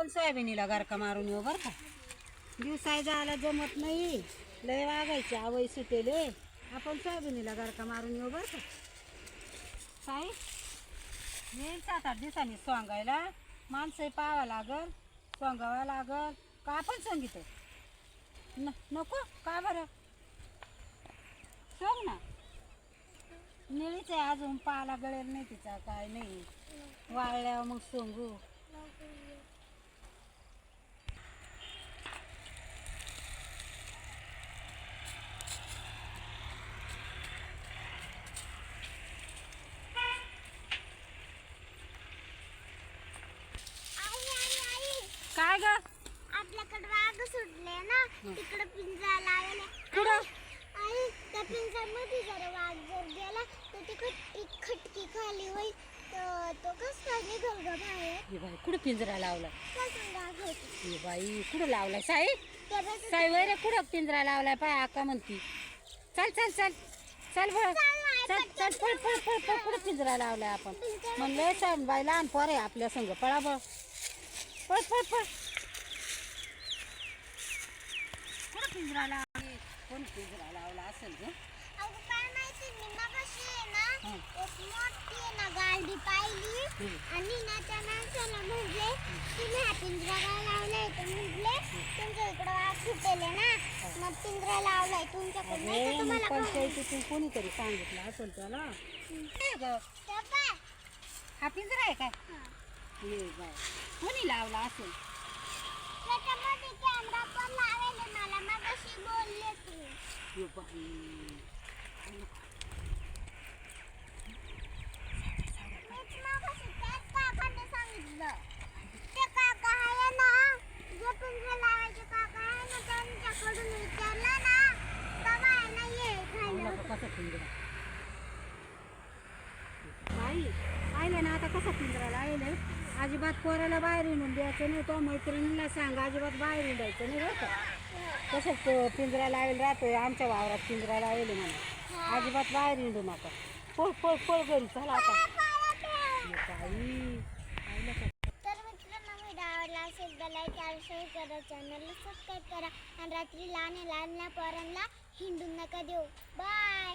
आपण सोयाबीनीला गारका मारून येऊ बरं का. दिवसाय जायला जमत नाही. लय वागायची आवय सुटेले. आपण सोयाबीनीला गारका मारून येऊ बरं का. साई येईल सात आठ दिवसांनी सोंगायला. माणसं पाहावं लागल सोंगावा लागल. का आपण सांगित न नको? का बरं? सोंग ना. निळीच आहे अजून पाला गळेल नाही तिचा काय नाही. वाळल्यावर मग सोंगू. काय ग? आपल्याकडे वाघ सुटले ना तिकडे पिंजरा लावले. कुठं? आई त्या पिंजऱ्यामध्ये जर वाघ जर गेला तर तिकड एक खटकी खाली होईल. तर तो कस काय निघल ग बाहेर. ये बाई कुठं पिंजरा लावला होती. बाई कुठं लावलाय? साई साई वैरे कुठं पिंजरा लावलाय? पाय आका म्हणती. चल चल चल. चल बळ चल चल पळ पळ पळ पळ. कुठं पिंजरा लावलाय आपण? म्हणलं चल बाई लहान पोर आहे आपल्या संग. पळा बळ पळ पळ पळ कुठं पिंजरा लावला कोण पिंजरा लावला असेल ग अगं काय माहिती मी मगाशी आहे ना. एक मोठी आहे ना गाडी पाहिली. आणि ना त्या माणसाला म्हटले तुम्ही हा पिंजरा काय लावलाय तर म्हटले तुमच्या इकडं वाघ सुटेले ना मग पिंजरा लावलाय तुमच्याकडे नाही का अरे मग तुम्हाला कळलं? पंचायतीतून कोणीतरी सांगितलं असेल त्याला काय ग पाय. हा पिंजरा आहे काय हं. ये बाय. कोणी लावला असेल? त्याच्यामध्ये कॅमेरा पण लावेल मला मगाशी बोलले तू. ये बाई. मीच मगाशी त्याच काकाने सांगितलं. ते काका आहे ना जे पिंजरा लावायचे काका आहे ना त्यांच्याकडून विचारलं ना तेव्हा आहे ना ये खायला. पाहिलं का कसा पिंजरा बाई पाहिलं ना आता कसा पिंजरा लावले अजिबात पोराला बाहेर हिंडून द्यायचं नाही. तो मैत्रिणीला सांग अजिबात बाहेर हिंडायचं नाही बरं का. प- पिंजरा लावेल राहतोय आमच्या वावरात पिंजरा लावेल म्हणा अजिबात बाहेर हिंडू नका. पळ पळ पळ घरी चला आता. चॅनलला सबस्क्राईब करा. आणि रात्री लहान लहान पोरांना हिंडून नका देऊ. बाय